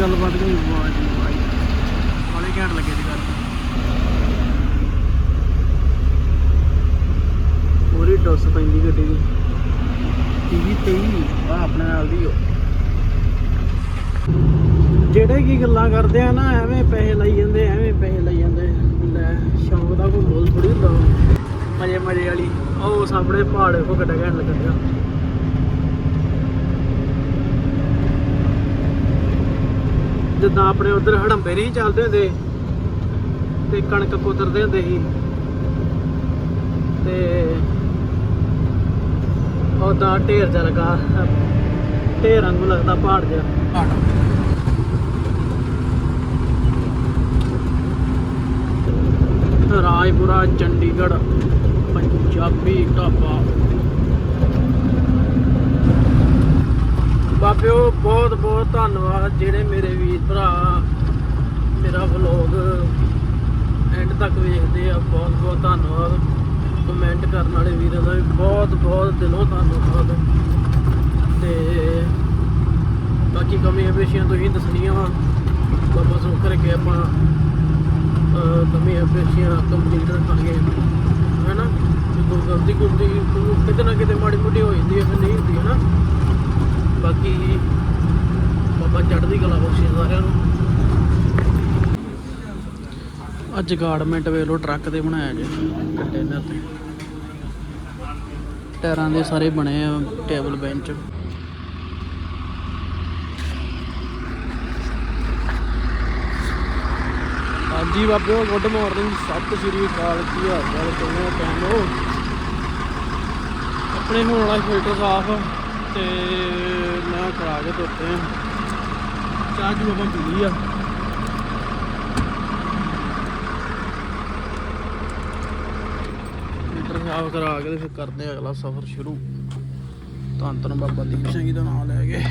ਗੱਲਬਾਤ ਕੋਈ ਆਵਾਜ਼ ਨਹੀਂ ਆਈ। ਬੜੇ ਘੈਂਟ ਲੱਗੇ ਦੀ ਗੱਲ। ਪੂਰੀ ਡੋਸ ਪੈਂਦੀ ਗੱਡੀ ਦੀ। ਟੀਵੀ 23 ਆ ਆਪਣੇ ਨਾਲ ਦੀ ਜਿਹੜੇ ਕੀ ਗੱਲਾਂ ਕਰਦੇ ਆ ਨਾ, ਐਵੇਂ ਪੈਸੇ ਲਈ ਜਾਂਦੇ, ਐਵੇਂ ਪੈਸੇ ਲਈ ਜਾਂਦੇ। ਲੈ, ਸ਼ੌਂਕ ਦਾ ਕੋਈ ਮੁੱਲ ਥੋੜੀ ਹੁੰਦਾ। ਮਜ਼ੇ ਮਜ਼ੇ ਵਾਲੀ। ਉਹ ਸਾਹਮਣੇ ਪਹਾੜ ਕੋ ਗੱਡਾ ਘੈਂਟ ਲੱਗਦਾ ਜਿੱਦਾਂ ਆਪਣੇ ਉਧਰ ਹੜੰਬੇ ਨਹੀਂ ਚੱਲਦੇ ਹੁੰਦੇ ਤੇ ਕਣਕ ਕੁਤਰਦੇ ਹੁੰਦੇ ਸੀ। ਤੇ ਉਹਦਾ ਢੇਰ ਜਿਹਾ ਲਗਾ ਢੇਰ ਵਾਂਗੂ ਲੱਗਦਾ ਪਹਾੜ ਜਿਹਾ। ਪਹਾੜ। ਰਾਜਪੁਰਾ ਚੰਡੀਗੜ੍ਹ ਪੰਜਾਬੀ ਢਾਬਾ। ਬਾਬਿਓ, ਬਹੁਤ ਬਹੁਤ ਧੰਨਵਾਦ ਜਿਹੜੇ ਮੇਰੇ ਵੀਰ ਭਰਾ, ਮੇਰਾ ਵਲੌਗ ਐਂਡ ਤੱਕ ਵੇਖਦੇ ਆ। ਬਹੁਤ ਬਹੁਤ ਧੰਨਵਾਦ। ਕਮੈਂਟ ਕਰਨ ਵਾਲੇ ਵੀਰਾਂ ਦਾ ਵੀ ਬਹੁਤ ਬਹੁਤ ਦਿਲੋਂ ਧੰਨਵਾਦ। ਤੇ ਬਾਕੀ ਕਮੀਆਂ ਪੇਸ਼ੀਆਂ ਤੁਸੀਂ ਦੱਸਣੀਆਂ ਵਾ। ਬਾਬਾ ਸੁੱਖ ਕਰਕੇ ਆਪਾਂ, ਅਹ, ਕਮੀਆਂ ਪੇਸ਼ੀਆਂ ਕੰਪਲੀਟ ਰੱਖਾਂਗੇ। ਹੈਨਾ? ਜੇ ਕੋਈ ਗਲਤੀ ਗੁਲਤੀ ਕਿਤੇ ਨਾ ਕਿਤੇ ਮਾੜੀ ਮੋਟੀ ਹੋ ਜਾਂਦੀ ਹੈ, ਫਿਰ ਨਹੀਂ ਹੁੰਦੀ, ਹੈਨਾ? ਬਾਕੀ ਬਾਬਾ ਚੜ੍ਹਦੀ ਕਲਾ ਬਖਸ਼ੇ ਸਾਰਿਆਂ ਨੂੰ। ਅੱਜ ਗਾਰਡਮੈਂਟ ਵੇਖ ਟਰੱਕ ਤੇ ਬਣਾਇਆ ਜੇ ਕੰਟੇਨਰ ਤੇ। ਟਾਇਰਾਂ ਦੇ ਸਾਰੇ ਬਣੇ ਆ ਟੇਬਲ ਬੈਂਚ। ਹਾਂਜੀ ਬਾਬਿਓ ਗੁੱਡ ਮਾਰਨਿੰਗ, ਸਤਿ ਸ਼੍ਰੀ ਅਕਾਲ। ਕੀ ਹਾਲ ਚਾਲ? ਕਿਵੇਂ ਹੋ ਆਪਣੇ ਹੋਣ ਵਾਲਾ ਫਿਲਟਰ ਸਾਫ਼ ਤੇ ਮੈਂ ਕਰਾ ਕੇ ਧੋਤੇ ਚਾਹ ਜੂ ਆਪਾਂ ਪੀ ਲਈ ਆ। ਫਿਲਟਰ ਸਾਫ਼ ਕਰਾ ਕੇ ਤੇ ਫਿਰ ਕਰਦੇ ਅਗਲਾ ਸਫ਼ਰ ਸ਼ੁਰੂ। ਧੰਨ ਧੰਨ ਬਾਬਾ ਦੀਪ ਸਿੰਘ ਜੀ ਦਾ ਨਾਮ ਲੈ ਕੇ।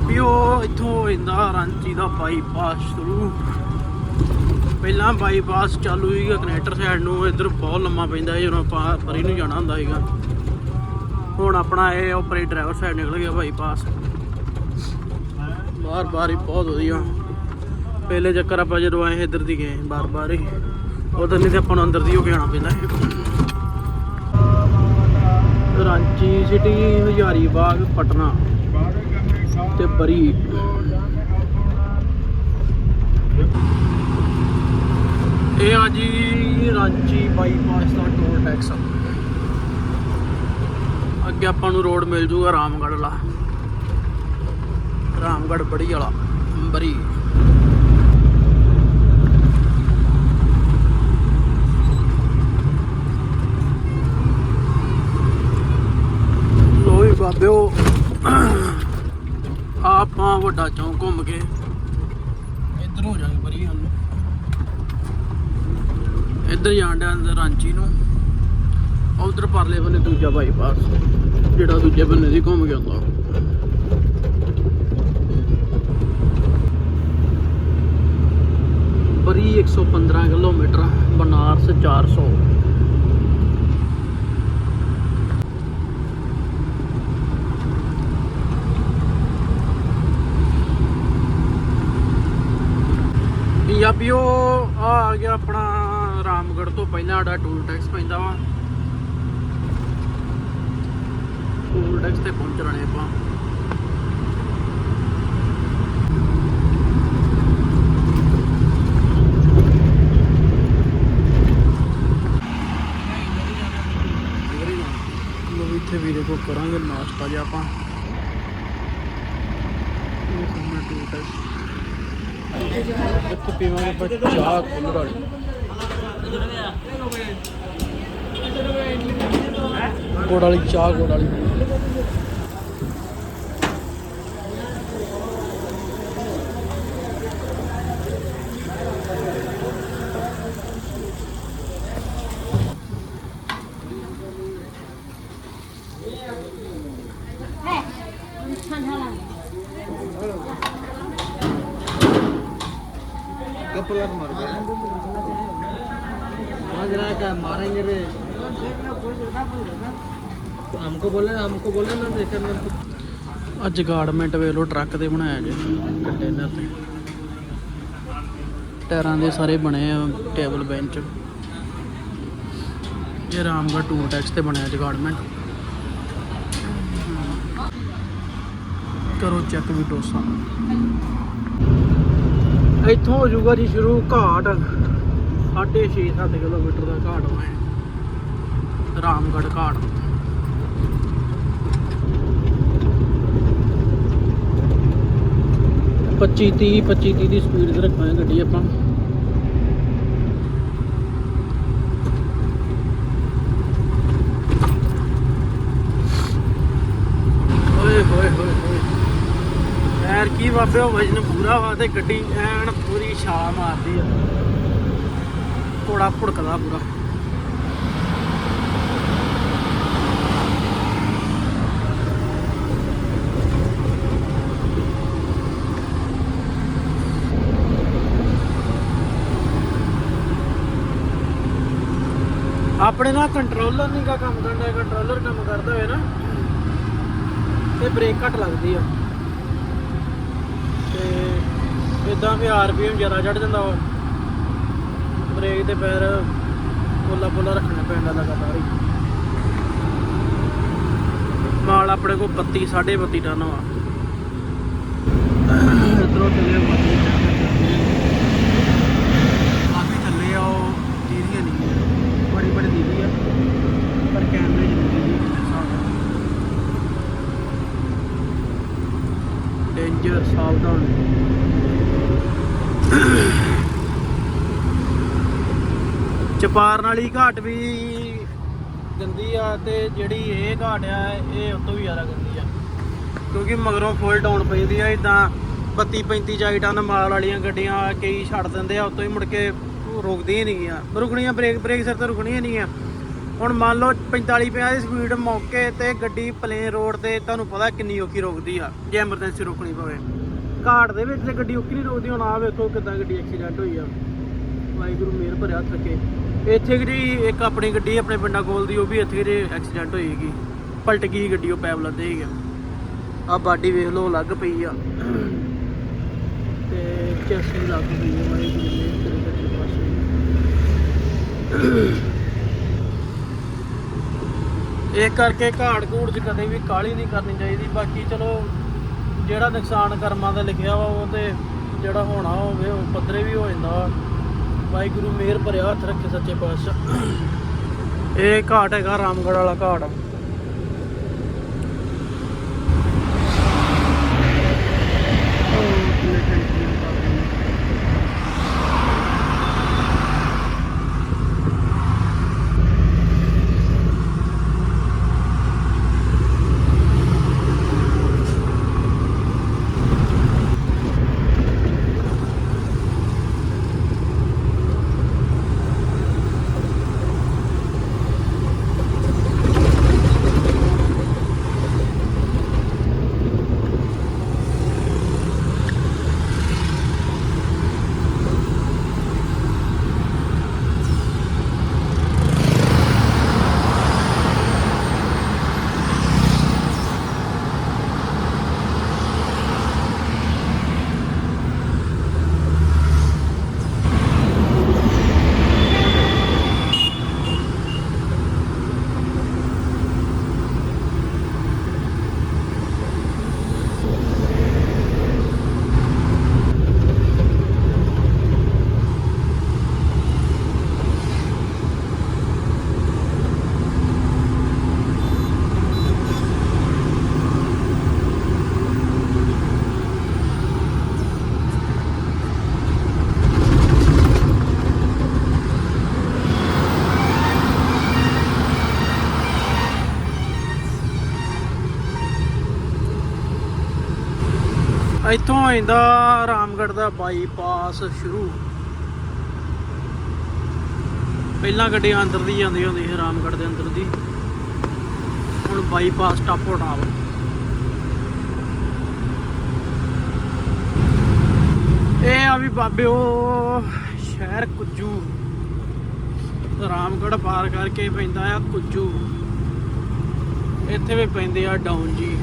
ਪੰਜਾਬੀਓ ਇੱਥੋਂ ਹੋ ਜਾਂਦਾ ਰਾਂਚੀ ਦਾ ਬਾਈਪਾਸ ਸ਼ੁਰੂ। ਪਹਿਲਾਂ ਬਾਈਪਾਸ ਚਾਲੂ ਸੀਗਾ ਕਨੈਕਟਰ ਸਾਈਡ ਨੂੰ, ਇੱਧਰ ਬਹੁਤ ਲੰਮਾ ਪੈਂਦਾ ਸੀ ਜਦੋਂ ਆਪਾਂ ਪਰੀ ਨੂੰ ਜਾਣਾ ਹੁੰਦਾ ਸੀਗਾ। ਹੁਣ ਆਪਣਾ ਇਹ ਉਪਰੇ ਡਰਾਈਵਰ ਸਾਈਡ ਨਿਕਲ ਗਿਆ ਬਾਈਪਾਸ ਬਾਹਰ ਬਾਹਰ ਹੀ ਬਹੁਤ ਵਧੀਆ। ਪਹਿਲੇ ਚੱਕਰ ਆਪਾਂ ਜਦੋਂ ਆਏ ਇੱਧਰ ਦੀ ਗਏ ਬਾਰ ਬਾਰ ਹੀ। ਉਧਰ ਨਹੀਂ ਤੇ ਆਪਾਂ ਨੂੰ ਅੰਦਰ ਦੀ ਹੋ ਕੇ ਆਉਣਾ ਪੈਂਦਾ ਸੀ। ਰਾਂਚੀ ਸਿਟੀ ਹਜ਼ਾਰੀਬਾਗ, ਪਟਨਾ। ਤੇ ਬਰੀ। ਇਹ ਆ ਜੀ ਰਾਂਚੀ ਬਾਈਪਾਸ ਦਾ ਟੋਲ ਟੈਕਸ। ਅੱਗੇ ਆਪਾਂ ਨੂੰ ਰੋਡ ਮਿਲ ਜੂਗਾ ਰਾਮਗੜ੍ਹ ਵਾਲਾ। ਰਾਮਗੜ੍ਹ ਬੜੀ ਵਾਲਾ, ਬਰੀ। ਲੋਈ ਬਾਬਿਓ ਆਪਾਂ ਵੱਡਾ ਚੌਂਕ ਘੁੰਮ ਕੇ ਇੱਧਰ ਹੋ ਜਾਗੇ ਬਰੀ ਹਨ ਇੱਧਰ ਜਾਣ ਡਿਆ ਅੰਦਰ ਰਾਂਚੀ ਨੂੰ। ਉਧਰ ਪਰਲੇ ਬੰਨੇ ਦੂਜਾ ਬਾਈਪਾਸ ਜਿਹੜਾ ਦੂਜੇ ਬੰਨੇ ਦੀ ਘੁੰਮ ਕੇ ਆਉਂਦਾ। ਬਰੀ 115 ਕਿਲੋਮੀਟਰ, ਬਨਾਰਸ 400 ਪੰਜਾਬੀਓ ਆ ਆ ਗਿਆ ਆਪਣਾ ਰਾਮਗੜ੍ਹ ਤੋਂ ਪਹਿਲਾਂ ਸਾਡਾ ਟੂਲ ਟੈਕਸ ਪੈਂਦਾ ਵਾ। ਟੂਲ ਟੈਕਸ ਤੇ ਪਹੁੰਚ ਰਹੇ ਆਪਾਂ। ਲੋ ਇੱਥੇ ਵੀਰੇ ਕੋ ਕਰਾਂਗੇ ਨਾਸ਼ਤਾ ਜਿਹਾ ਆਪਾਂ। ਇਹ ਸਾਹਮਣੇ ਟੂਲ ਟੈਕਸ ਇੱਥੇ ਪੀਵਾਂਗੇ ਆਪਾਂ ਚਾਹ ਕੁੱਲੜ ਵਾਲੀ। ਗੁੜ ਵਾਲੀ ਚਾਹ ਗੁੜ ਵਾਲੀ। पलट मार गए समझ रहा है क्या मारेंगे रे हमको बोले हमको बोले ना कंटेनर ਅੱਜ ਗਾਰਡਮੈਂਟ ਵੇਖ ਲਓ ਟਰੱਕ ਤੇ ਬਣਾਇਆ ਜੇ ਕੰਟੇਨਰ ਤੇ ਟਾਇਰਾਂ ਦੇ ਸਾਰੇ ਬਣੇ ਆ ਟੇਬਲ ਬੈਂਚ ਇਹ ਰਾਮਗੜ੍ਹ ਟੂਲ ਟੈਕਸ ਤੇ ਬਣਿਆ ਜਗਾਰਡਮੈਂਟ ਕਰੋ ਚੈੱਕ ਵੀ ਡੋਸਾ ਇੱਥੋਂ ਹੋ ਜਾਊਗਾ ਜੀ ਸ਼ੁਰੂ ਘਾਟ। 6.5 7 ਕਿਲੋਮੀਟਰ ਦਾ ਘਾਟ ਹੋਏ ਰਾਮਗੜ੍ਹ ਘਾਟ। ਪੱਚੀ 30 25 30 ਦੀ ਸਪੀਡ ਤੇ ਰੱਖਾਂਗੇ ਗੱਡੀ ਆਪਾਂ ਓਏ ਹੋਏ ਹੋਏ ਹੋਏ ਯਾਰ ਕੀ ਬਾਬੇ ਉਹ ਵਜਨ ਪੂਰਾ ਵਾ ਤੇ ਗੱਡੀ ਐਨ ਪੂਰੀ ਛਾਲ ਮਾਰਦੀ ਆ। ਘੋੜਾ ਭੁੜਕਦਾ ਪੂਰਾ। ਆਪਣੇ ਨਾਲ ਕੰਟਰੋਲਰ ਨਹੀਂ ਕਾ ਕੰਮ ਕਰਦਾ ਕੰਟਰੋਲਰ ਕੰਮ ਕਰਦਾ ਹੋਵੇ ਨਾ, ਤੇ ਬ੍ਰੇਕ ਘੱਟ ਲੱਗਦੀ ਆ। ਤੇ ਇਦਾਂ ਵੀ ਆਰਪੀਐਮ ਜ਼ਿਆਦਾ ਚੜ ਜਾਂਦਾ ਵਾ। ਬ੍ਰੇਕ ਤੇ ਪੈਰ ਪੋਲਾ ਪੋਲਾ ਰੱਖਣਾ ਪੈਂਦਾ ਲਗਾਤਾਰ ਹੀ। ਮਾਲ ਆਪਣੇ ਕੋਲ 32 32.5 ਟਨ ਵਾ। ਇਧਰੋਂ ਚੱਲੇ ਬਾਕੀ ਕਾਫੀ ਥੱਲੇ ਆ ਉਹ ਦੀਦੀਆਂ ਨਹੀਂ ਬੜੀ ਬੜੀ ਦੀਦੀ ਆ ਪਰ ਕੈਮਰੇ ਚ ਨਹੀਂ ਦੀਦੀ ਡੇਂਜਰ ਸਾਵਧਾਨ। ਚਪਾਰਨ ਵਾਲੀ ਘਾਟ ਵੀ ਗੰਦੀ ਆ ਤੇ ਜਿਹੜੀ ਇਹ ਘਾਟ ਆ, ਇਹ ਉਸ ਵੀ ਜ਼ਿਆਦਾ ਗੰਦੀ ਆ। ਕਿਉਂਕਿ ਮਗਰੋਂ ਫੁੱਲ ਡਾਊਨ ਪੈਂਦੀ ਆ ਇਦਾਂ 32 35 ਚਾਈ ਟਨ ਮਾਲ ਵਾਲੀਆਂ ਗੱਡੀਆਂ ਕਈ ਛੱਡ ਦਿੰਦੇ ਆ, ਉਤੋਂ ਹੀ ਮੁੜ ਕੇ ਰੁਕਦੀਆਂ ਨਹੀਂ ਆ ਰੁਕਣੀਆਂ ਬ੍ਰੇਕ ਬ੍ਰੇਕ ਸਿਰ ਤੇ ਰੁਕਣੀਆਂ ਨਹੀਂ ਆ ਹੁਣ ਮੰਨ ਲਓ 45 50 ਦੀ ਸਪੀਡ ਮੌਕੇ ਤੇ ਗੱਡੀ ਪਲੇਨ ਰੋਡ ਤੇ, ਤੁਹਾਨੂੰ ਪਤਾ ਕਿੰਨੀ ਔਖੀ ਰੁਕਦੀ ਆ, ਜੇ ਐਮਰਜੈਂਸੀ ਰੋਕਣੀ ਪਵੇ। ਘਾਟ ਦੇ ਵਿੱਚ ਤੇ ਗੱਡੀ ਔਖੀ ਨਹੀਂ ਰੋਕਦੀ, ਹੁਣ ਆ ਵੇਖੋ ਕਿਦਾਂ ਗੱਡੀ ਐਕਸੀਡੈਂਟ ਹੋਈ ਆ। ਵਾਹਿਗੁਰੂ ਮੇਰ ਭਰਿਆ ਥੱਕੇ ਰੱਖੇ। ਇੱਥੇ ਜਿਹੜੀ ਇੱਕ ਆਪਣੀ ਗੱਡੀ ਆਪਣੇ ਪਿੰਡਾਂ ਕੋਲ ਦੀ, ਉਹ ਵੀ ਇੱਥੇ ਜਿਹੜੇ ਐਕਸੀਡੈਂਟ ਹੋਈਗੀ ਪਲਟ ਗਈ ਗੱਡੀ, ਉਹ ਪੈਪ ਲੱਦੇ ਹੀ ਗਿਆ ਆ ਬਾਡੀ ਵੇਖ ਲਓ ਲੱਗ ਪਈ ਆ। ਤੇ ਚੈਸੀ ਲੱਗ ਪਈ ਆ, ਵਾਹਿਗੁਰੂ ਮਿਹਰ ਕਰੇ ਸੱਚੇ ਇਹ ਕਰਕੇ ਘਾੜ ਘੂੜ 'ਚ ਕਦੇ ਵੀ ਕਾਲੀ ਨਹੀਂ ਕਰਨੀ ਚਾਹੀਦੀ। ਬਾਕੀ ਚਲੋ, ਜਿਹੜਾ ਨੁਕਸਾਨ ਕਰਮਾਂ ਦਾ ਲਿਖਿਆ ਵਾ, ਉਹ ਤੇ ਜਿਹੜਾ ਹੋਣਾ ਹੋਵੇ, ਉਹ ਪੱਧਰੇ ਵੀ ਹੋ ਜਾਂਦਾ ਵਾ। ਵਾਹਿਗੁਰੂ ਮਿਹਰ ਭਰਿਆ ਹੱਥ ਰੱਖੇ ਸੱਚੇ ਪਾਤਸ਼ਾਹ। ਇਹ ਘਾਟ ਹੈਗਾ ਰਾਮਗੜ੍ਹ ਵਾਲਾ ਘਾਟ ਉਹ ਕਿੰਨੇ ਟੈਂਕੀਆਂ ਪਾ ਰਹੇ ਨੇ। ਇੱਥੋਂ ਆਇੰਦਾ ਰਾਮਗੜ੍ਹ ਦਾ ਬਾਈਪਾਸ ਸ਼ੁਰੂ। ਪਹਿਲਾਂ ਗੱਡੀਆਂ ਅੰਦਰ ਦੀ ਜਾਂਦੀਆਂ ਹੁੰਦੀਆਂ ਸੀ, ਰਾਮਗੜ੍ਹ ਦੇ ਅੰਦਰ ਦੀ। ਹੁਣ ਬਾਈਪਾਸ ਟਾਪੋ ਟਾਪ। ਇਹ ਆ ਵੀ ਬਾਬਿਓ ਸ਼ਹਿਰ ਕੁੱਜੂ। ਰਾਮਗੜ੍ਹ ਪਾਰ ਕਰਕੇ ਪੈਂਦਾ ਆ ਕੁੱਜੂ। ਇੱਥੇ ਵੀ ਪੈਂਦੇ ਆ ਡਾਊਨ ਜੀ।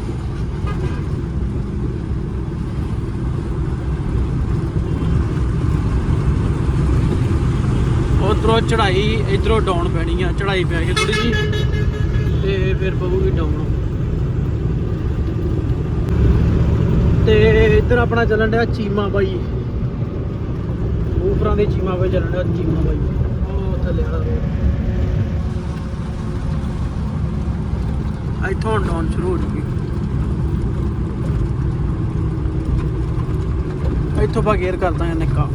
ਉਧਰੋਂ ਚੜਾਈ ਇਧਰੋਂ ਡਾਊਨ ਪੈਣੀ ਆ ਚੜਾਈ ਪੈ ਗਈ ਥੋੜੀ ਜੀ ਤੇ ਫਿਰ ਪਊਗੀ ਡਾਊਨ ਤੇ ਇੱਧਰ ਆਪਣਾ ਚੱਲਣ ਡਿਆ ਚੀਮਾ ਬਾਈ। ਉਪਰਾਂ ਦੇ ਚੀਮਾ ਬਾਈ ਚੱਲਣ ਡਿਆ, ਚੀਮਾ ਬਾਈ। ਉਹ ਥੱਲੇ ਵਾਲਾ। road। ਇੱਥੋਂ ਡਾਊਨ ਸ਼ੁਰੂ ਹੋ ਜੂਗੀ। ਇੱਥੋਂ ਆਪਾਂ ਗੇਅਰ ਕਰਦਾ ਦਾਂਗੇ ਨਿੱਕਾ।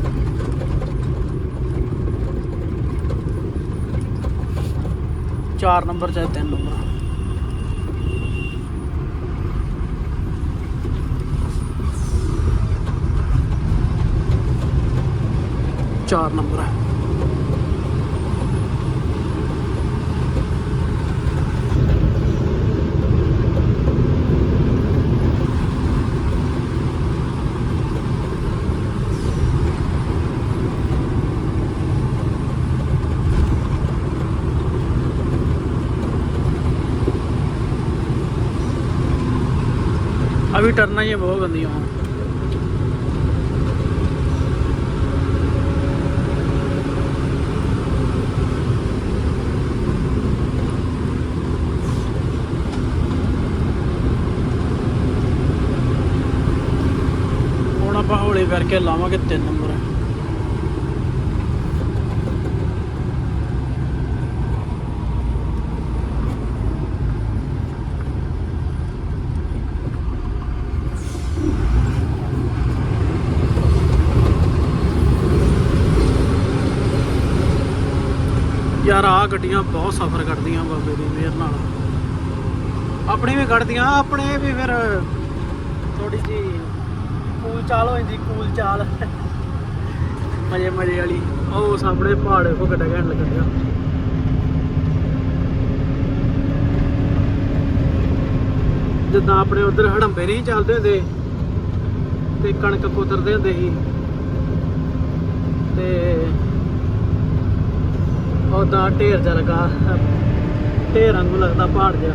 ਚਾਰ ਨੰਬਰ ਚਾਹੇ ਤਿੰਨ ਨੰਬਰ। ਚਾਰ ਨੰਬਰ ਹੈ। अभी टरना ये बहुत गंदी हूँ ਹੁਣ ਆਪਾਂ ਹੌਲੀ ਕਰਕੇ ਲਾਵਾਂਗੇ 3 ਨੰਬਰ ਯਾਰ ਆ ਗੱਡੀਆਂ ਬਹੁਤ ਸਫ਼ਰ ਕਰਦੀਆਂ ਬਾਬੇ ਦੀ ਮਿਹਰ ਨਾਲ। ਆਪਣੀ ਵੀ ਕੱਢਦੀਆਂ ਆਪਣੇ ਵੀ ਫਿਰ ਥੋੜੀ ਜੀ ਕੂਲ ਚਾਲ ਹੋ ਜਾਂਦੀ, ਕੂਲ ਚਾਲ। ਮਜੇ ਮਜੇ ਵਾਲੀ। ਉਹ ਸਾਹਮਣੇ ਪਹਾੜ ਕੋ ਗੱਡਾ ਘੈਂਟ ਲੱਗਦਾ ਜਿੱਦਾਂ ਆਪਣੇ ਉਧਰ ਹੜੰਬੇ ਨਹੀਂ ਚੱਲਦੇ ਹੁੰਦੇ, ਤੇ ਕਣਕ ਕੁਤਰਦੇ ਹੁੰਦੇ ਸੀ। ਤੇ ਉਹਦਾ ਢੇਰ ਜਿਹਾ ਲੱਗਾ ਢੇਰ ਵਾਂਗੂ ਲੱਗਦਾ ਪਹਾੜ ਜਿਹਾ।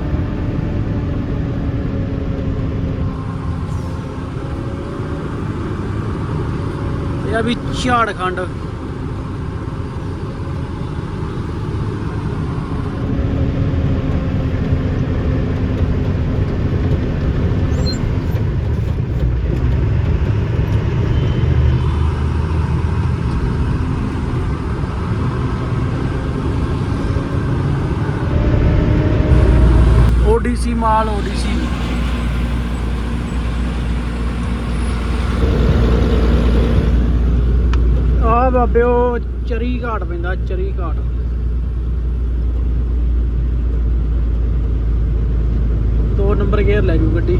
ਇਹ ਆ ਵੀ ਝਾੜਖੰਡ ਓਡੀਸੀ ਮਾਲ ਓਡੀਸੀ ਆ ਬਾਬਿਓ ਚਰੀ ਘਾਟ ਪੈਂਦਾ, ਚਰੀ ਘਾਟ। ਦੋ ਨੰਬਰ ਗੇਅਰ ਲੈ ਜੂ ਗੱਡੀ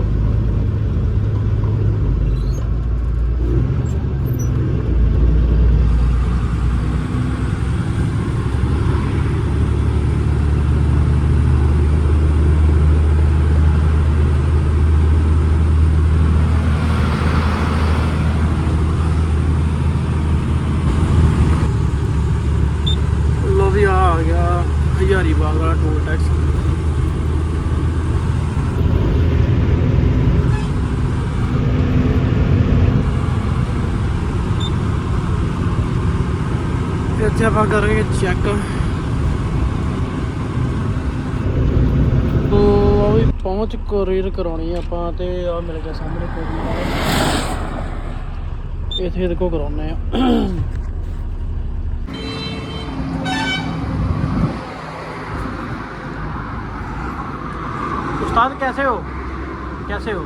ਲੋ ਵੀ ਆ ਆ ਗਿਆ ਹਜ਼ਾਰੀ ਬਾਗ ਵਾਲਾ ਟੋਲ ਟੈਕਸ ਇੱਥੇ ਆਪਾਂ ਕਰਾਂਗੇ ਚੈੱਕ ਤੋ ਆ ਵੀ ਪਹੁੰਚ ਕੋਰੀਅਰ ਕਰਾਉਣੀ ਆ ਆਪਾਂ ਤੇ ਆ ਮਿਲ ਗਿਆ ਸਾਹਮਣੇ ਕੋਰੀਅਰ ਇੱਥੇ ਇਹਦੇ ਕੋ ਕਰਾਉਣੇ ਆ उस्ताद कैसे हो कैसे हो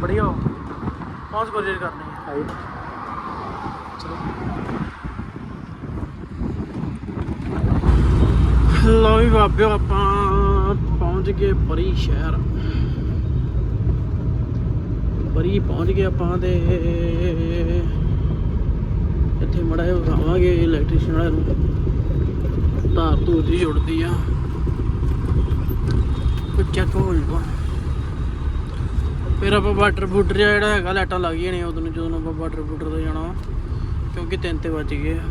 बढ़िया हो कौन सी कोशिश करनी है ਲੋ ਵੀ ਬਾਬਿਓ, ਆਪਾਂ ਪਹੁੰਚ ਗਏ ਬਰੀ ਸ਼ਹਿਰ। ਪਰੀ ਪਹੁੰਚ ਗਏ ਆਪਾਂ ਤੇ ਇੱਥੇ ਮੜਾ ਵਿਖਾਵਾਂਗੇ ਇਲੈਕਟ੍ਰੀਸ਼ੀਅਨ ਵਾਲੇ ਨੂੰ। ਤਾਰ ਤੂਰ ਦੀ ਜੁੜਦੀ ਆ। ਕੁਝ ਚੈੱਕ ਹੋ ਜਾਊਗਾ ਫਿਰ ਆਪਾਂ ਵਾਟਰ ਬੂਟਰ ਜਿਹੜਾ ਹੈਗਾ, ਲਾਈਟਾਂ ਲੱਗ ਜਾਣੀਆਂ ਉਦੋਂ ਜਦੋਂ ਆਪਾਂ ਵਾਟਰ ਬੂਟਰ ਤੇ ਜਾਣਾ ਵਾ। ਕਿਉਂਕਿ ਤਿੰਨ ਤੇ ਵੱਜ ਗਏ ਆ।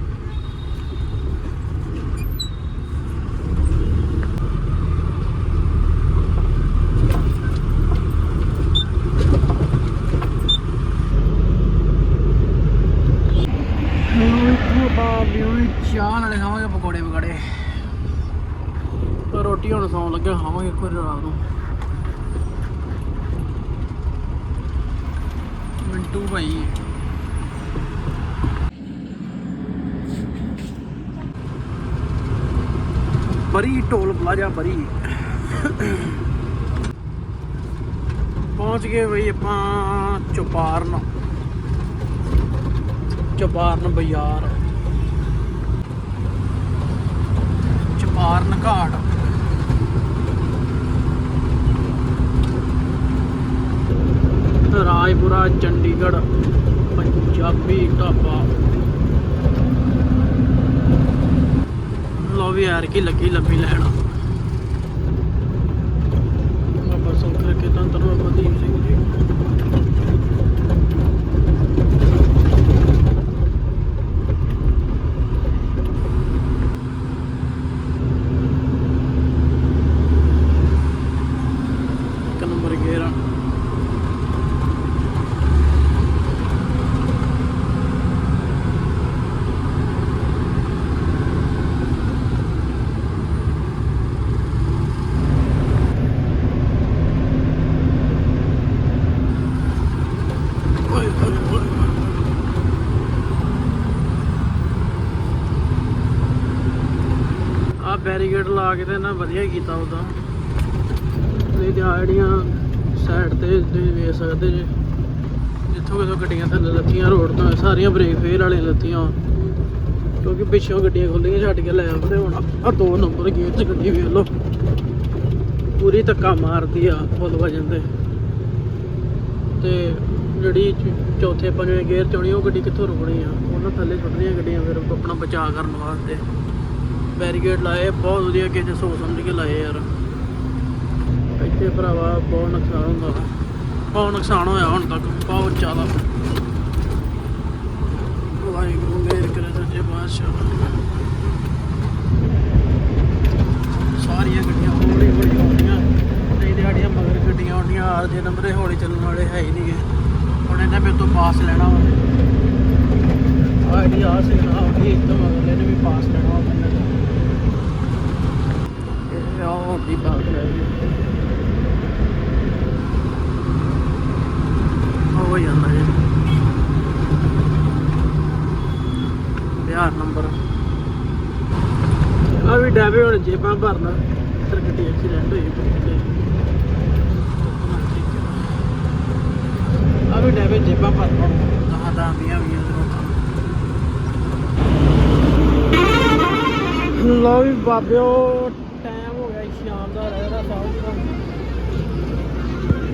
ਚਾਹ ਨਾਲੇ ਖਾਵਾਂਗੇ, ਪਕੌੜੇ ਪਕੌੜੇ ਪਰ ਰੋਟੀ ਹੁਣ ਸੌਣ ਲੱਗੇ, ਖਾਵਾਂਗੇ ਇੱਕ ਰਾਤ ਨੂੰ। ਮਿੰਟੂ ਭਾਈ। ਬਰੀ ਟੋਲ ਪਲਾਜ਼ਾ, ਬਰੀ। ਪਹੁੰਚ ਗਏ ਬਈ ਆਪਾਂ ਚੁਪਾਰਨ। ਚੁਪਾਰਨ ਬਾਜ਼ਾਰ। ਚੁਪਾਰਨ ਘਾਟ। ਰਾਜਪੁਰਾ, ਚੰਡੀਗੜ੍ਹ, ਪੰਜਾਬੀ ਢਾਬਾ। ਲੋ ਵੀ ਯਾਰ ਕੀ ਲੱਗੀ ਲੰਬੀ ਲੈਣ। ਬਾਬਾ ਸੁਖਰ ਕੇ ਤੰਤਰ ਬਾਬਾ ਦੀਪ ਸਿੰਘ ਜੀ ਇੱਕ ਨੰਬਰ ਗੇਰਾ ਓਏ ਓਏ ਓਏ ਆ ਲਾ ਕੇ ਤੇ ਨਾ ਵਧੀਆ ਕੀਤਾ ਉਹਦਾ ਨਹੀਂ ਤੇ ਆਹ ਜਿਹੜੀਆਂ ਸਾਈਡ ਤੇ ਤੁਸੀਂ ਵੇਖ ਸਕਦੇ ਜੇ। ਜਿੱਥੋਂ ਕਿਥੋਂ ਗੱਡੀਆਂ ਥੱਲੇ ਲੱਥੀਆਂ ਰੋਡ ਤੋਂ ਸਾਰੀਆਂ ਬ੍ਰੇਕ ਫੇਰ ਵਾਲੀਆਂ ਲੱਥੀਆਂ। ਕਿਉਂਕਿ ਪਿੱਛੋਂ ਗੱਡੀਆਂ ਖੁੱਲੀਆਂ ਛੱਡ ਕੇ ਲੈ ਆਉਂਦੇ ਹੁਣ ਆ ਦੋ ਨੰਬਰ ਗੇਟ 'ਚ ਗੱਡੀ ਵੇਖ ਲਓ। ਪੂਰੀ ਧੱਕਾ ਮਾਰਦੀ ਆ ਫੁੱਲ ਵਜਨ ਤੇ। ਤੇ ਜਿਹੜੀ ਚੌਥੇ ਪੰਜਵੇਂ ਗੇਅਰ ਚ ਹੋਣੀ, ਉਹ ਗੱਡੀ ਕਿੱਥੋਂ ਰੁਕਣੀ ਆ? ਉਹਨਾਂ ਥੱਲੇ ਛੁੱਟਣੀਆਂ ਗੱਡੀਆਂ, ਫਿਰ ਆਪਣਾ ਬਚਾਅ ਕਰਨ ਵਾਸਤੇ। ਬੈਰੀਕੇਡ ਲਾਏ, ਬਹੁਤ ਵਧੀਆ ਕਿਸੇ ਸੋਚ ਸਮਝ ਕੇ ਲਾਏ ਯਾਰ। ਇੱਥੇ ਭਰਾਵਾ ਬਹੁਤ ਨੁਕਸਾਨ ਹੁੰਦਾ ਬਹੁਤ ਨੁਕਸਾਨ ਹੋਇਆ ਹੁਣ ਤੱਕ, ਬਹੁਤ ਜ਼ਿਆਦਾ। ਵਾਹਿਗੁਰੂ, ਮੇਰ ਕਰੇ ਸੱਚੇ ਬਾਦਸ਼ਾਹ ਸਾਰੀਆਂ ਗੱਡੀਆਂ ਹੌਲੀ ਹੌਲੀ ਆਉਂਦੀਆਂ। ਨਹੀਂ ਤੇ ਸਾਡੀਆਂ ਮਗਰ ਗੱਡੀਆਂ ਆਉਂਦੀਆਂ ਆਰ ਜੇ ਨੰਬਰੇ ਹੌਲੀ ਚੱਲਣ ਵਾਲੇ ਹੈ ਹੀ ਨਹੀਂਗੇ। ਹੁਣ ਇਹਨੇ ਮੇਰੇ ਤੋਂ ਪਾਸ ਲੈਣਾ ਵਾ। ਆਹ ਆ ਸੀ ਨਾ ਉਹਦੀ ਇੱਕ ਮਗਰ ਇਹਨੇ ਵੀ ਪਾਸ ਲੈਣਾ ਵਾ। ਤੋਂ ਹੁੰਦੀ ਬਾਤ ਗਈ ਹੋ ਜਾਂਦਾ ਜੀ। ਬਿਹਾਰ ਨੰਬਰ। ਆ ਵੀ ਡੈਵੇ ਹੁਣ ਜੇਬਾਂ ਭਰਨਾ ਇੱਧਰ ਗੱਡੀ ਐਕਸੀਡੈਂਟ ਹੋਈ ਆ ਵੀ ਡੈਵੇ ਜੇਬਾਂ ਭਰਨਾ। ਵੀਆਂ ਜ਼ਰੂਰ ਲੋ ਵੀ ਬਾਬਿਓ ਟਾਈਮ ਹੋ ਗਿਆ ਜੀ ਸ਼ਾਮ ਦਾ ਰਹਿ ਰਿਹਾ ਸਾਹਿਬ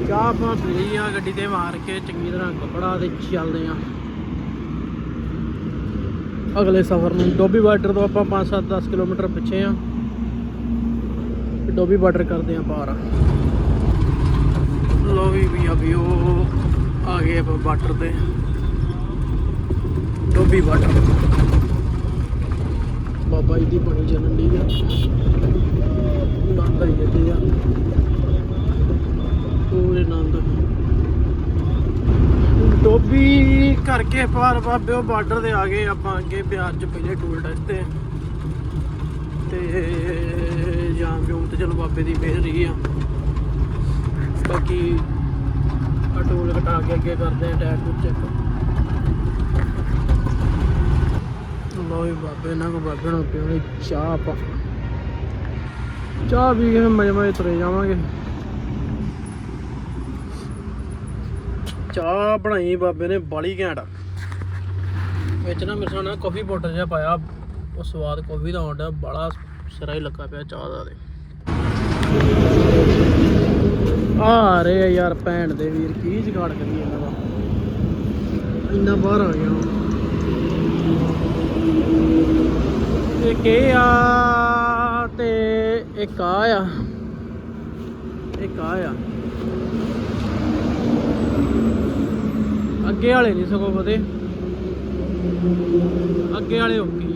ਚਾਹ ਆਪਾਂ ਪੀ ਲਈ ਆ ਗੱਡੀ ਤੇ ਮਾਰ ਕੇ, ਚੰਗੀ ਤਰ੍ਹਾਂ ਕੱਪੜਾ ਤੇ ਚੱਲਦੇ ਆ। ਅਗਲੇ ਸਫ਼ਰ ਨੂੰ ਡੋਬੀ ਬਾਰਡਰ ਤੋਂ ਆਪਾਂ 5-7 10 ਕਿਲੋਮੀਟਰ ਪਿੱਛੇ ਆ। ਡੋਬੀ ਬਾਰਡਰ ਕਰਦੇ ਆ ਪਾਰ ਲੋ ਵੀ ਵੀ ਅਭੀ ਉਹ ਆ ਗਏ ਆਪਾਂ ਬਾਰਡਰ ਤੇ। ਡੋਬੀ ਬਾਰਡਰ। ਬਾਬਾ ਜੀ ਦੀ ਬਣੀ ਜਨਮ ਦੀ ਆ ਨੰਦ ਹੀ ਜਾਂਦੀ ਆ। ਪੂਰੇ ਨੰਦ ਡੋਬੀ ਕਰਕੇ ਪਾਰ ਬਾਬਿਓ ਬਾਰਡਰ ਤੇ ਆ ਗਏ, ਆਪਾਂ ਅੱਗੇ ਬਿਹਾਰ ਚ ਪਹਿਲੇ ਟੂਲ ਟੈਸਟ ਤੇ। ਤੇ ਜਾਮ ਜੂਮ ਤੇ ਚਲੋ ਬਾਬੇ ਦੀ ਮਿਹਰ ਰਹੀ ਆ। ਬਾਕੀ ਟੂਲ ਹਟਾ ਕੇ ਅੱਗੇ ਕਰਦੇ ਆ ਟਾਇਰ ਨੂੰ ਚੈੱਕ ਲੋ ਬਾਬੇ ਨਾਲ ਕੋ ਬਾਬੇ ਨੂੰ ਪੀਣੀ ਚਾਹ ਆਪਾਂ। ਚਾਹ ਵੀ ਕੇ ਮਜੇ ਮਜੇ ਤੁਰੇ ਜਾਵਾਂਗੇ। ਚਾਹ ਬਣਾਈ ਬਾਬੇ ਨੇ, ਬਾਲੀ ਘੈਂਟ। ਵਿੱਚ ਨਾ ਮੇਰੇ ਨਾਲ ਕਾਫੀ ਪਾਊਡਰ ਜਿਹਾ ਪਾਇਆ। ਉਹ ਸਵਾਦ ਕਾਫੀ ਦਾ ਆਉਂਦਾ ਬੜਾ ਸਿਰਾ ਹੀ ਲੱਗਾ ਪਿਆ ਚਾਹ ਦਾ ਤੇ। ਆ ਰਹੇ ਆ ਯਾਰ ਭੈਣ ਦੇ ਵੀਰ, ਕੀ ਜਗਾੜ ਕਰੀਏ ਇਹਨਾਂ ਦਾ। ਇੰਨਾ ਬਾਹਰ ਆ ਗਿਆ ਹੁਣ। ਇੱਕ ਆ ਤੇ ਇੱਕ ਆ ਆ। ਇੱਕ ਆ ਆ। ਅੱਗੇ ਵਾਲੇ ਨਹੀਂ ਸਗੋਂ ਵਧੇ। ਅੱਗੇ ਵਾਲੇ ਓਕੇ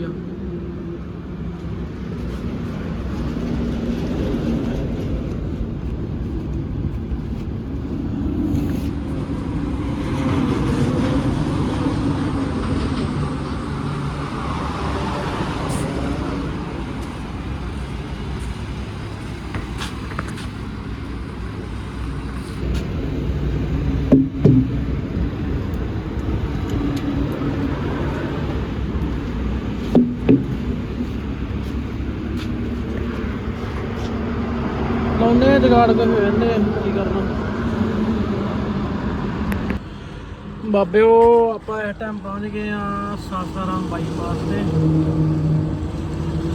ਆ ਲਾਉਂਦੇ ਕੇ ਫੇਰ ਕੀ ਕਰਨਾ। ਬਾਬਿਓ ਆਪਾਂ ਇਸ ਟਾਈਮ ਪਹੁੰਚ ਗਏ ਆ ਸਾਸਾਰਾਮ ਬਾਈਪਾਸ ਤੇ।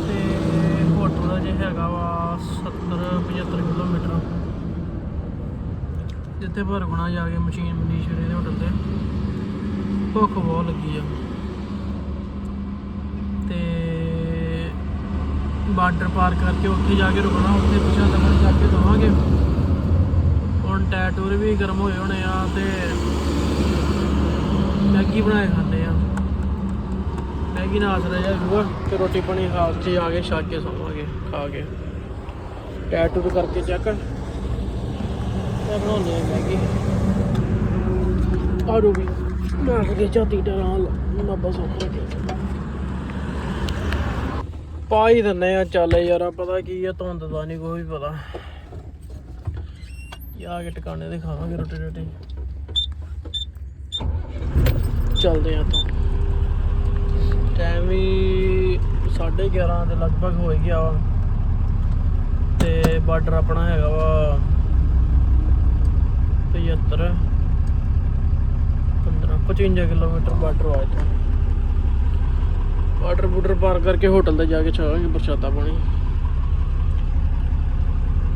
ਤੇ ਹੋਟਲ ਦਾ ਜੇ ਹੈਗਾ ਵਾ 70 75 ਕਿਲੋਮੀਟਰ। ਜਿੱਥੇ ਭਰਗੁਣਾ ਜਾ ਕੇ ਮਸ਼ੀਨ ਮਨੀਸ਼ਰੇ ਦੇ ਹੋਟਲ ਤੇ। ਭੁੱਖ ਬਹੁਤ ਲੱਗੀ ਆ। ਤੇ ਬਾਰਡਰ ਪਾਰ ਕਰਕੇ ਉੱਥੇ ਜਾ ਕੇ ਰੁਕਣਾ, ਉੱਥੇ ਪਿਛਾ ਦਮਨ ਜਾ ਕੇ ਦਵਾਂਗੇ। ਹੁਣ ਟੈਟੂਰ ਵੀ ਗਰਮ ਹੋਏ ਹੋਣੇ ਆ ਤੇ ਮੈਗੀ ਬਣਾਏ ਖਾਂਦੇ ਆ। ਮੈਗੀ ਨਾਲ ਆਸਰਾ ਜਾਊਗਾ ਤੇ ਰੋਟੀ ਪਾਣੀ ਖਾ ਉੱਥੇ ਆ ਕੇ ਛੱਕ ਕੇ ਸੌਵਾਂਗੇ, ਖਾ ਕੇ। ਟੈਟੂਰ ਕਰਕੇ ਚੈੱਕ। ਤੇ ਬਣਾਉਂਦੇ ਆ ਮੈਗੀ। ਆੜੂ ਵੀ, ਮੈਂ ਕੇ ਝਾਤੀ ਡਰਾਂ ਨੱਬਾ ਸੌਖਾ ਪਾ ਹੀ ਦਿੰਨੇ ਆ, ਚੱਲ ਯਾਰ ਪਤਾ ਕੀ ਆ, ਧੁੰਦ ਦਾ ਨਹੀਂ ਕੋਈ ਪਤਾ। ਜਾ ਕੇ ਟਿਕਾਣੇ ਦੇ ਖਾਵਾਂਗੇ ਰੋਟੀ ਰੋਟੀ। ਚੱਲਦੇ ਆ ਤਾਂ ਟਾਈਮ ਵੀ 11:30 ਦੇ ਲਗਭਗ ਹੋ ਹੀ ਗਿਆ ਵਾ। ਤੇ ਬਾਰਡਰ ਆਪਣਾ ਹੈਗਾ ਵਾ 75 15 55 ਕਿਲੋਮੀਟਰ ਬਾਰਡਰ ਆ ਇੱਥੋਂ। ਵਾਟਰ ਬੂਟਰ ਪਾਰ ਕਰਕੇ ਹੋਟਲ ਤੇ ਜਾ ਕੇ ਛਾਵਾਂਗੇ ਪ੍ਰਸ਼ਾਦਾ ਪਾਣੀ।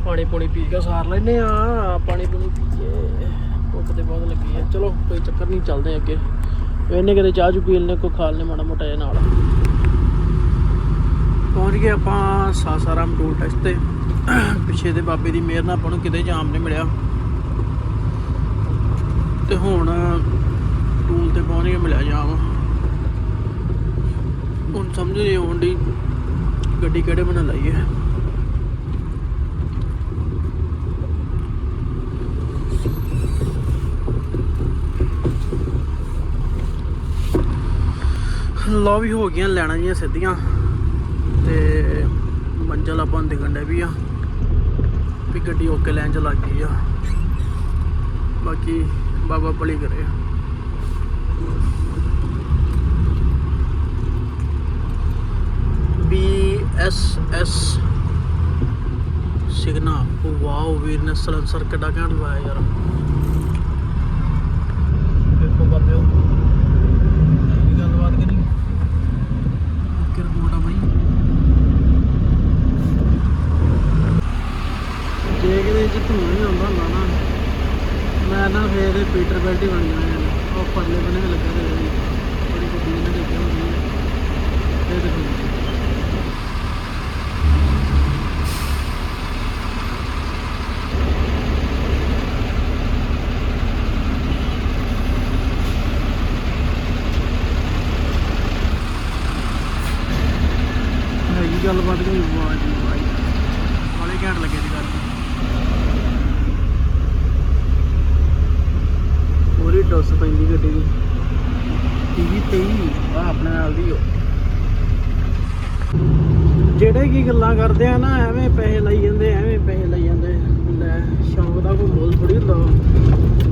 ਪਾਣੀ ਪੂਣੀ ਪੀ ਕੇ ਸਾਰ ਲੈਨੇ ਆ, ਪਾਣੀ ਪੂਣੀ ਪੀ ਕੇ ਭੁੱਖ ਤੇ ਬਹੁਤ ਲੱਗੀ ਆ। ਚਲੋ, ਕੋਈ ਚੱਕਰ ਨਹੀਂ, ਚੱਲਦੇ ਅੱਗੇ। ਇਹਨੇ ਕਿਤੇ ਚਾਹ ਚੂ ਪੀ ਲੈਣੇ ਕੋ ਖਾ ਲੈਣੇ ਮਾੜਾ ਮੋਟਾ ਜਿਹਾ ਨਾਲ। ਪਹੁੰਚ ਗਏ ਆਪਾਂ ਸਾਸਾਰਾਮ ਟੂਲ ਟੈਸਟ ਤੇ। ਪਿੱਛੇ ਦੇ ਬਾਬੇ ਦੀ ਮਿਹਰ ਨਾਲ ਆਪਾਂ ਨੂੰ ਕਿਤੇ ਜਾਮ ਨਹੀਂ ਮਿਲਿਆ। ਤੇ ਹੁਣ ਟੂਲ ਤੇ ਪਹੁੰਚ ਕੇ ਮਿਲਿਆ ਜਾਮ। ਹੁਣ ਸਮਝ ਨਹੀਂ ਆਉਂਦੀ ਗੱਡੀ ਕਿਹੜੇ ਬਣਾ ਲਈ ਹੈ। ਲੋ ਵੀ ਹੋ ਗਈਆਂ ਲੈਣਾ ਜੀਆਂ ਸਿੱਧੀਆਂ ਤੇ ਮੰਜ਼ਲ ਆਪਾਂ ਨੂੰ ਦਿਖਣ ਡੇ ਵੀ ਆ ਵੀ ਗੱਡੀ ਓਕੇ ਲੈਣ ਚ ਲੱਗ ਗਈ ਆ। ਬਾਕੀ ਬਾਬਾ ਭਲੀ ਕਰੇ ਬੀ ਐਸ ਐਸ ਸਿਗਨਾ। ਵਾਓ ਵੀਰ ਕਿੱਡਾ ਘੈਂਟ ਲਵਾਇਆ ਯਾਰ। ਦੇਖੋ ਬਾਬਿਓ ਇਹ ਗੱਲਬਾਤ ਕਰੀ ਕਿ ਰਿਪੋਰਟ ਆ ਬਾਈ। ਜੇ ਕਿਤੇ ਚ ਧੂਆਂ ਨਹੀਂ ਆਉਂਦਾ ਹੁੰਦਾ ਨਾ, ਮੈਂ ਨਾ ਫੇਰ ਇਹ ਪੀਟਰ ਬੈਲਟ ਹੀ ਬਣ ਜਾਣਾ ਉਹ ਪਰਲੇ ਬੰਨੇ ਲੱਗਾ ਤੇ ਬੜੀ ਗੱਡੀ ਨੇ ਦੇਖੀ ਹੁੰਦੀ ਇਹ ਦੇਖੋ ਹੈਗੀ ਗੱਲਬਾਤ ਕੋਈ ਵਾਹ ਜੀ ਵਾਹ ਵਾਲੇ ਘੈਂਟ ਲੱਗੇ ਦੀ ਗੱਲ ਪੂਰੀ ਡੋਸ ਪੈਂਦੀ ਗੱਡੀ ਦੀ ਟੀਵੀ ਤੇ ਹੀ ਆ ਆਪਣੇ ਨਾਲ ਦੀ ਹੋ ਜਿਹੜੇ ਕੀ ਗੱਲਾਂ ਕਰਦੇ ਆ ਨਾ ਐਵੇਂ ਪੈਸੇ ਲਾਈ ਜਾਂਦੇ ਐਵੇਂ ਪੈਸੇ ਲਾਈ ਜਾਂਦੇ ਲੈ ਸ਼ੌਂਕ ਦਾ ਕੋਈ ਮੁੱਲ ਥੋੜੀ ਹੁੰਦਾ ਵਾ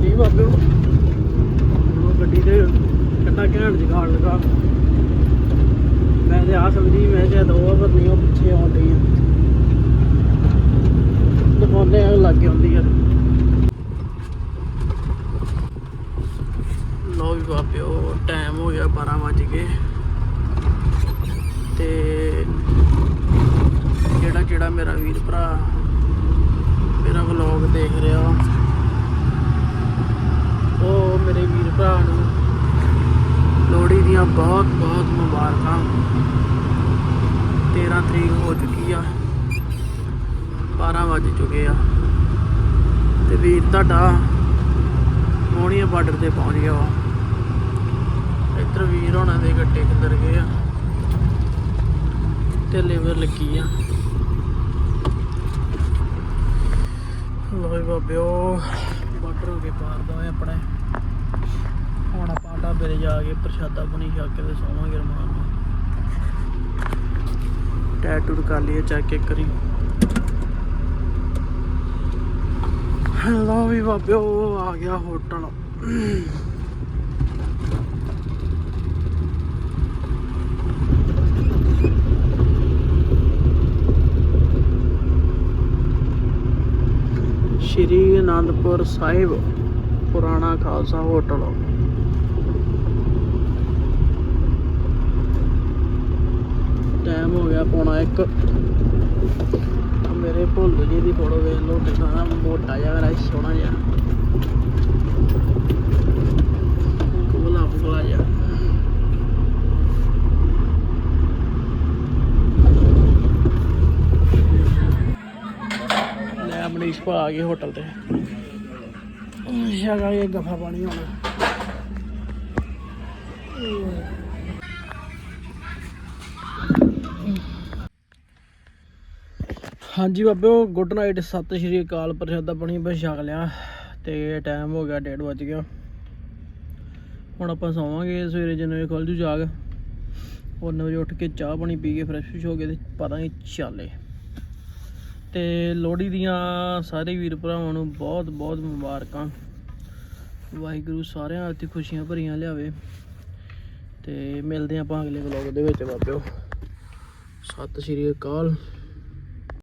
ਜੀ ਬਾਬਿਓ ਹੁਣ ਉਹ ਗੱਡੀ ਤੇ ਕਿੰਨਾ ਘੈਂਟ ਜਗਾੜ ਲਗਾ ਮੈਂ ਤੇ ਆ ਸਮਝੀ ਮੈਂ ਸ਼ਾਇਦ ਉਹ ਪਰ ਨਹੀਂ, ਉਹ ਪਿੱਛੇ ਆਉਣ ਡਈ ਆ। ਦਿਖਾਉਂਦੇ ਆ ਲੱਗੇ ਹੁੰਦੀ ਆ। ਲੋ ਵੀ ਬਾਬਿਓ ਟਾਈਮ ਹੋ ਗਿਆ 12 ਵਜ ਗਏ। ਤੇ ਜਿਹੜਾ ਜਿਹੜਾ ਮੇਰਾ ਵੀਰ ਭਰਾ, ਮੇਰਾ ਵਲੌਗ ਦੇਖ ਰਿਹਾ, ਉਹ ਮੇਰੇ ਵੀਰ ਭਰਾ ਨੂੰ ਲੋਹੜੀ ਦੀਆਂ ਬਹੁਤ ਬਹੁਤ ਮੁਬਾਰਕਾਂ। 13 ਤਰੀਕ ਹੋ ਚੁੱਕੀ ਆ। 12 ਵੱਜ ਚੁੱਕੇ ਆ। ਤੇ ਵੀਰ ਤੁਹਾਡਾ ਮੋਹਣੀਆ ਬਾਰਡਰ ਤੇ ਪਹੁੰਚ ਗਿਆ ਵਾ। ਇੱਧਰ ਵੀਰ ਹੋਣਾ ਦੇ ਗੱਟੇ ਕਿੱਧਰ ਗਏ ਆ। ਤੇ ਲੇਬਰ ਲੱਗੀ ਆ। ਲੋਈ ਬਾਬਿਓ, ਬਾਰਡਰ ਹੋ ਕੇ ਪਾਰ ਦਾ ਆਪਣੇ। ਹੁਣ ਆਪਾਂ ਢਾਬੇ ਤੇ ਜਾ ਕੇ ਪ੍ਰਸ਼ਾਦਾ ਬਣੀ ਛਕ ਕੇ ਤੇ ਸੌਵਾਂਗੇ ਰਮਾਨ। ਨਾਲ ਟੈਟੂ ਕਰ ਲਈਏ ਚੈੱਕ ਇੱਕ ਕਰੀ ਲਓ ਵੀ ਬਾਬਿਓ ਆ ਗਿਆ ਹੋਟਲ। ਸ਼੍ਰੀ ਅਨੰਦਪੁਰ ਸਾਹਿਬ, ਪੁਰਾਣਾ ਖਾਲਸਾ ਹੋਟਲ। ਟਾਈਮ ਹੋ ਗਿਆ ਪੌਣਾ ਇੱਕ। ਮੇਰੇ ਭੁੱਲ ਜੀ ਦੀ ਫੋਟੋ ਵੇਖ ਲਓ, ਕਿੰਨਾ ਮੋਟਾ ਜਿਹਾ ਮੇਰਾ ਸੋਹਣਾ ਜਿਹਾ। ਕੋਲਾ ਕੋਲਾ ਜਿਹਾ। ਲੈ ਮਨੀਸ਼ ਭਾ ਆ ਗਏ ਹੋਟਲ ਤੇ। ਸ਼ਗਾ ਇਹ ਗਫਾ ਪਾਣੀ ਹੋਣਾ ਹਾਂਜੀ ਬਾਬਿਓ ਗੁੱਡ ਨਾਈਟ ਸਤਿ ਸ਼੍ਰੀ ਅਕਾਲ, ਪ੍ਰਸ਼ਾਦਾ ਬਣੀ ਬਸ ਛਕ ਲਿਆ, ਤੇ ਟਾਈਮ ਹੋ ਗਿਆ 1:30 ਵੱਜ ਗਿਆ। ਹੁਣ ਆਪਾਂ ਸੌਵਾਂਗੇ ਸਵੇਰੇ ਜਿੰਨੇ ਵਜੇ ਖੁੱਲ ਜੂ ਜਾਗ। ਉਹ ਨੌ ਵਜੇ ਉੱਠ ਕੇ ਚਾਹ ਪਾਣੀ ਪੀ ਕੇ ਫਰੈਸ਼ ਹੋ ਕੇ ਤੇ ਪਰਾਂਗੇ ਚਾਲੇ ਤੇ ਲੋਹੜੀ ਦੀਆਂ ਸਾਰੇ ਵੀਰ ਭਰਾਵਾਂ ਨੂੰ ਬਹੁਤ ਬਹੁਤ ਮੁਬਾਰਕਾਂ। ਵਾਹਿਗੁਰੂ ਸਾਰਿਆਂ ਤੇ ਖੁਸ਼ੀਆਂ ਭਰੀਆਂ ਲਿਆਵੇ। ਤੇ ਮਿਲਦੇ ਆਪਾਂ ਅਗਲੇ ਵਲੌਗ ਦੇ ਵਿੱਚ ਬਾਬਿਓ। ਸਤਿ ਸ਼੍ਰੀ ਅਕਾਲ।